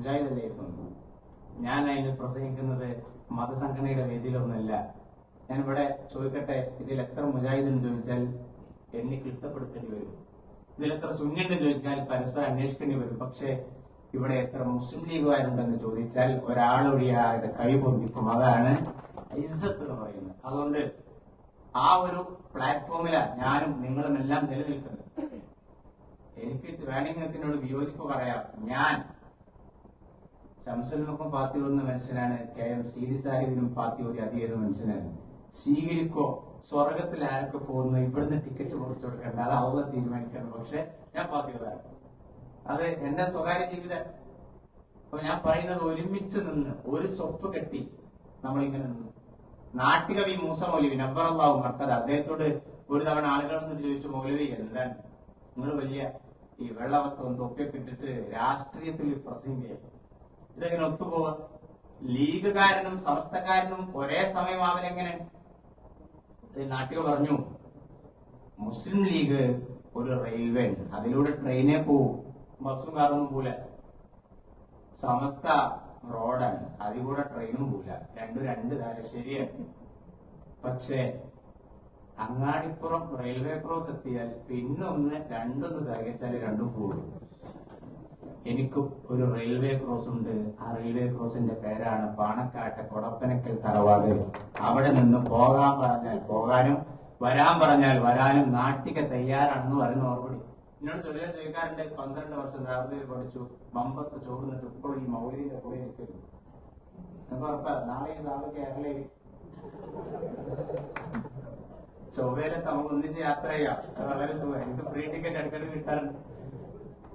മുജാഹിദല്ലായിരുന്നു ഞാൻ അതിന് പ്രസംഗിക്കുന്നത് മതസംഘടനയുടെ വേദിയിലൊന്നുമല്ല. ഞാൻ ഇവിടെ ചോദിക്കട്ടെ ഇതിൽ എത്ര മുജാഹിദെന്ന് ചോദിച്ചാൽ എണ്ണി കിട്ടപ്പെടുത്തേണ്ടി വരും. ഇതിൽ എത്ര സുന്നിണ്ടെന്ന് ചോദിച്ചാൽ പരസ്പരം അന്വേഷിക്കേണ്ടി വരും. പക്ഷേ ഇവിടെ എത്ര മുസ്ലിം ലീഗുകാരുണ്ടെന്ന് ചോദിച്ചാൽ ഒരാളൊഴിയാതെ കഴിപൊന്തിക്കും. അതാണ് ഇസ്സത്ത് എന്ന് പറയുന്നത്. അതുകൊണ്ട് ആ ഒരു പ്ലാറ്റ്ഫോമിലാണ് ഞാനും നിങ്ങളും എല്ലാം നിലനിൽക്കുന്നത്. എനിക്ക് വേണമെങ്കിൽ എന്നോട് വിയോജിപ്പ് പറയാം. ഞാൻ ശംസുലിനൊപ്പം പാർട്ടി വന്ന മനുഷ്യനാണ് കെ എം സീതി സാഹിബിനും ഒരു അധികം മനുഷ്യനാണ്. സ്വീകരിക്കോ? സ്വർഗത്തിൽ ആരൊക്കെ പോകുന്നു? ഇവിടുന്ന് ടിക്കറ്റ് മുറിച്ചു കൊടുക്കണ്ട. അത് അവളെ തീരുമാനിക്കണം. പക്ഷെ ഞാൻ പാത്തികളാണ് അത് എന്റെ സ്വകാര്യ ജീവിതം. അപ്പൊ ഞാൻ പറയുന്നത് ഒരുമിച്ച് നിന്ന് ഒരു സ്വപ്പ് കെട്ടി നമ്മളിങ്ങനെ നിന്ന്. നാട്ടുകവി മൂസ മൗലവി നബ്ബറല്ലാഹു മർത്തത് അദ്ദേഹത്തോട് ഒരു തവണ ആളുകൾ എന്ന് ചോദിച്ചു മൗലവി എന്താണ്? നിങ്ങൾ വലിയ ഈ വെള്ളവസ്ത്രവും തൊപ്പിയൊക്കെ ഇട്ടിട്ട് രാഷ്ട്രീയത്തിൽ പ്രസംഗിക്കുക. ഇതെങ്ങനെ ഒത്തുപോവാ? ലീഗുകാരനും സമസ്തക്കാരനും ഒരേ സമയം അവനെങ്ങനെ? നാട്ടിക പറഞ്ഞു മുസ്ലിം ലീഗ് ഒരു റെയിൽവേ ഉണ്ട്. അതിലൂടെ ട്രെയിനെ പോവും. ബസ്സും കാറൊന്നും പോല സമസ്ത റോഡാണ്. അതിലൂടെ ട്രെയിനും പോല രണ്ടും രണ്ട് കാര്യം ശരിയാണ്. പക്ഷേ അങ്ങാടിപ്പുറം റെയിൽവേ ക്രോസ് എത്തിയാൽ പിന്നൊന്ന് രണ്ടൊന്ന് സഹകരിച്ചാൽ രണ്ടും കൂടും എനിക്ക് ഒരു റെയിൽവേ ക്രോസ് ഉണ്ട്. ആ റെയിൽവേ ക്രോസിന്റെ പേരാണ് പാണക്കാട്ടെ കൊടപ്പനക്കൽ തറവാട്. അവിടെ നിന്ന് പോകാൻ പറഞ്ഞാൽ പോകാനും വരാൻ പറഞ്ഞാൽ വരാനും നാട്ടിക തയ്യാറാണെന്ന് പറയുന്ന ഓർമ്മടി എന്നോട് ചെറിയ ചോദിക്കാറുണ്ട് പന്ത്രണ്ട് വർഷം രാവിലെ പഠിച്ചു. മമ്പത്ത് ചോറുന്നിട്ട് ഇപ്പോൾ ഈ മൗലിന്റെ കൂടെ ഇരിക്കുന്നു. ഉറപ്പാ? നാളെ സാറ് കേരളയിൽ. ചൊവ്വയിലെ നമുക്ക് ഒന്നിച്ച് യാത്ര ചെയ്യാം. വളരെ സുഖം. എനിക്ക് ഫ്രീ ടിക്കറ്റ് ഇടയ്ക്കിടയ്ക്ക് കിട്ടാറുണ്ട്.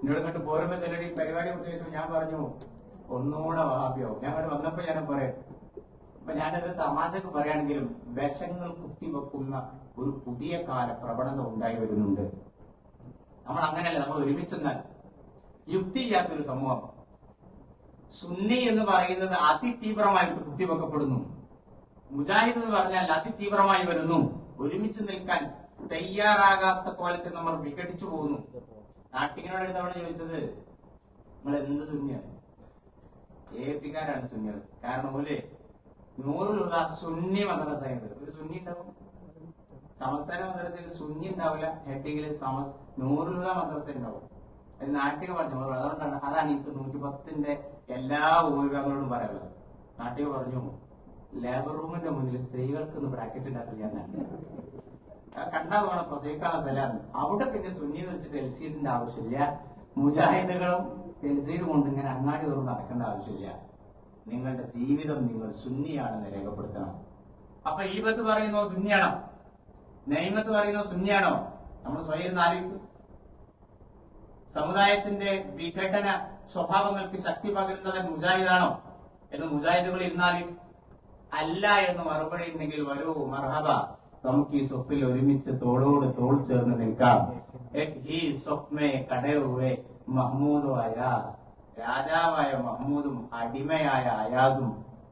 എന്നോട് കണ്ട് പോരുമ്പോ ചിലർ ഈ പരിപാടിയെ കുറിച്ച് ചോദിച്ചു ഞാൻ പറഞ്ഞു ഒന്നുകൂടെ വഹാബിയാവും ഞാൻ അവിടെ വന്നപ്പോ ഞാൻ പറയാം അപ്പൊ ഞാനത് തമാശക്ക് പറയുകയാണെങ്കിലും വിഷങ്ങൾ കുത്തിവെക്കുന്ന ഒരു പുതിയ കാല പ്രവണത ഉണ്ടായി വരുന്നുണ്ട്. നമ്മൾ അങ്ങനെയല്ല നമ്മൾ ഒരുമിച്ചെന്നാൽ യുക്തിയില്ലാത്തൊരു സമൂഹം. സുന്നി എന്ന് പറയുന്നത് അതിതീവ്രമായിട്ട് കുത്തിവെക്കപ്പെടുന്നു. മുജാഹിദ് എന്ന് പറഞ്ഞാൽ അതിതീവ്രമായി വരുന്നു. ഒരുമിച്ച് നിൽക്കാൻ തയ്യാറാകാത്ത കോലത്തിൽ നമ്മൾ വിഘടിച്ചു പോകുന്നു. നാട്ടിങ്ങിനോട് ഒരു തവണ ചോദിച്ചത് നമ്മൾ എന്ത് സുന്നിയാണ് എ പിക്കാരാണ് കാരണം പോലെ നൂറിലുള്ള സുന്നി മദ്രസയുണ്ട് ഒരു സുന്നി ഉണ്ടാവും. സംസ്ഥാന മദ്രസയിൽ സുന്നി ഉണ്ടാവില്ല. ഹെഡിങ്ങിൽ സമസ് നൂറിലുള്ള മദ്രസ ഉണ്ടാവും. അത് നാട്ടിക പറഞ്ഞു. അതുകൊണ്ടാണ് അതാണ് എനിക്ക് നൂറ്റി പത്തിന്റെ എല്ലാ ഉപയോഗങ്ങളോടും പറയാനുള്ളത്. നാട്ടിക പറഞ്ഞു ലേബർ റൂമിന്റെ മുന്നിൽ സ്ത്രീകൾക്ക് ഒന്ന് ബ്രാക്കറ്റ് ഉണ്ടാക്കില്ല കണ്ടാ വേണം പ്രസവിക്കാനുള്ള സ്ഥലമാണ് അവിടെ പിന്നെ സുന്നി വെച്ചിട്ട് എൽസീഡിന്റെ ആവശ്യമില്ല. മുജാഹിദുകളും എൽസീഡും കൊണ്ട് ഇങ്ങനെ അങ്ങാടി തോറും നടക്കേണ്ട ആവശ്യമില്ല. നിങ്ങളുടെ ജീവിതം നിങ്ങൾ സുന്നിയാണെന്ന് രേഖപ്പെടുത്തണം. അപ്പൊ ഈ ബത്ത് പറയുന്നത് സുന്നിയാണോ? നൈമത്ത് പറയുന്നോ സുന്നിയാണോ? നമ്മൾ സ്വയം ആലോചിക്കും. സമുദായത്തിന്റെ വിഘടന സ്വഭാവങ്ങൾക്ക് ശക്തി പകരുന്നത് മുജാഹിദാണോ എന്ന് മുജാഹിദുകൾ ഇരുന്നാലും അല്ല എന്ന് മറുപടി ഉണ്ടെങ്കിൽ വരൂ മർഹബ. നമുക്ക് ഈ സ്വപ്പിൽ ഒരുമിച്ച് തോളോട് തോൾ ചേർന്ന് നിൽക്കാം. എക് ഹി സ്വപ്മേ കടയുവേ മഹ്മൂദ് അയാസ്. രാജാവായ മഹ്മൂദും അടിമയായ അയാസും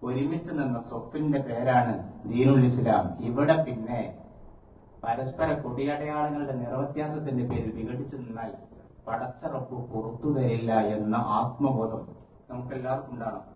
ഒരുമിച്ച് നിന്ന സ്വപ്പിന്റെ പേരാണ് ദീനുൽ ഇസ്ലാം. ഇവിടെ പിന്നെ പരസ്പര കൊടിയടയാളങ്ങളുടെ നിറവ്യത്യാസത്തിന്റെ പേരിൽ വിഘടിച്ചു നിന്നാൽ പടച്ചറപ്പ് പുറത്തു തരില്ല എന്ന ആത്മബോധം നമുക്കെല്ലാവർക്കും ഉണ്ടാകണം.